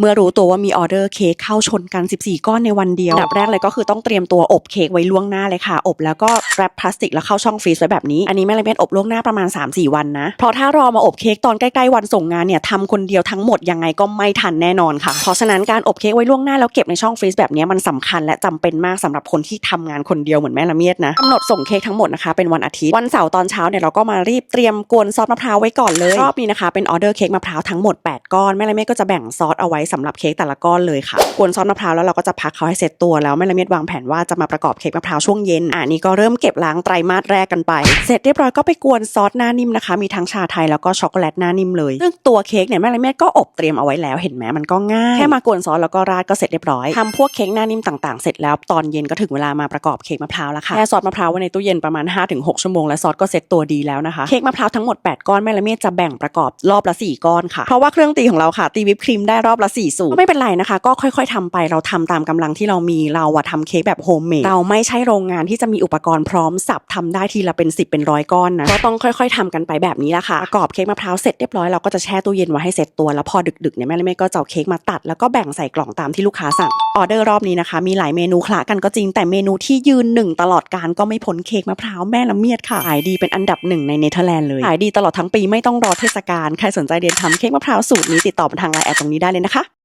เมื่อรู้ตัวว่ามีออเดอร์เค้กเข้าชนกัน 14 ก้อนในวันเดียวอันดับแรกเลยก็คือต้องเตรียมตัวอบเค้กไว้ล่วงหน้าเลยค่ะ อบแล้วก็แรปพลาสติกแล้วเข้าช่องฟรีซไว้แบบนี้ อันนี้แม่ละเม็ดอบล่วงหน้าประมาณ 3-4 วันนะ เพราะถ้ารอมาอบเค้กตอนใกล้ๆวันส่งงานเนี่ยทำคนเดียวทั้งหมดยังไงก็ไม่ทันแน่นอนค่ะ เพราะฉะนั้นการอบเค้กไว้ล่วงหน้าแล้วเก็บในช่องฟรีซแบบนี้มันสำคัญและจำเป็นมากสำหรับคนที่ทำงานคนเดียวเหมือนแม่ละเมียดนะกำหนดส่งเค้กทั้งหมดนะคะเป็นวันอาทิตย์วันเสาร์ตอนเช้าเนี่ยเราก็มารีบเตรียมกวนซอสมะพร้าวไว้ก่อนเลยรอบนี้นะคะเป็นออเดอร์เค้กมะพร้าวทั้งหมด 8 ก้อนแม่ละเมียดก็จะแบ่งซอสเอาไว้สำหรับเค้กแต่ละก้อนเลยค่ะกวนซอสมะพร้าวแล้วเราก็จะพักเขาให้เสร็จตัวแล้วแม่ละเมียดวางแผนว่าจะมาประกอบเค้กมะพร้าวช่วงเย็นอ่านี่ก็เริ่มเก็บล้างไตรมาสแรกกันไป เสร็จเรียบร้อยก็ไปกวนซอสหน้านิ่มนะคะ มีทั้งชาไทยแล้วก็ช็อกโกแลตหน้านิ่มเลยซึ่งตัวเค้กเนี่ยแม่ละเมียดก็อบเตรียมเอาไว้แล้วเห็นไหมมันก็ง่ายแค่มากวนซอสแล้วก็ราดก็เสร็จเรียบร้อยทำพวกเค้กหน้านิ่มต่างๆเสร็จแล้วตอนเย็นก็ถึงเวลามาประกอบเค้กมะพร้าวแล้วค่ะแช่ซอสมะพร้าวไว้ในตู้เย็นประมาณ 5-6 ชั่วโมงและซอสก็เสร็จตัวดีแล้วนะคะเค้กมะพร้าวทั้งหมด 8 ก้อนแม่ละเมียดจะแบ่งประกอบรอบละ 4 ก้อนค่ะเพราะว่าเครื่องตีของเราค่ะตีวิปครีมได้รอบละ4สูตรก็ไม่เป็นไรนะคะ ก็ค่อย ๆทำไปเราทำตามกำลังที่เรามีเราอะทำเค้กแบบโฮมเมดเราไม่ใช่โรงงานที่จะมีอุปกรณ์พร้อมสับทำได้ทีละเป็น 10 เป็นร้อยก้อนนะก็ต้องค่อย ๆทำกันไปแบบนี้ละค่ะประกอบเค้กมะพร้าวเสร็จเรียบร้อยเราก็จะแช่ตู้เย็นไว้ให้เสร็จตัวแล้วพอดึกๆเนี่ยแม่ละเมียดก็จะเอาเค้กมาตัดแล้วก็แบ่งใส่กล่องตามที่ลูกค้าสั่ง ออเดอร์รอบนี้นะคะ มีหลายเมนูคละกันก็จริงแต่เมนูที่ยืนหนึ่งตลอดการก็ไม่พ้นเค้กมะพร้าวแม่ละเมียดค่ะขายดีเป็นอันดับหนึ่งในเนเธอร์แลนด์เลยขายดีตลอดทั้งปีไม่ต้องรอเทศกาลใครสนใจเรียนทำเค้กมะพร้าวสูตรนี้ติดต่อมาทางไลน์แอดตรงนี้ได้เลยนะคะ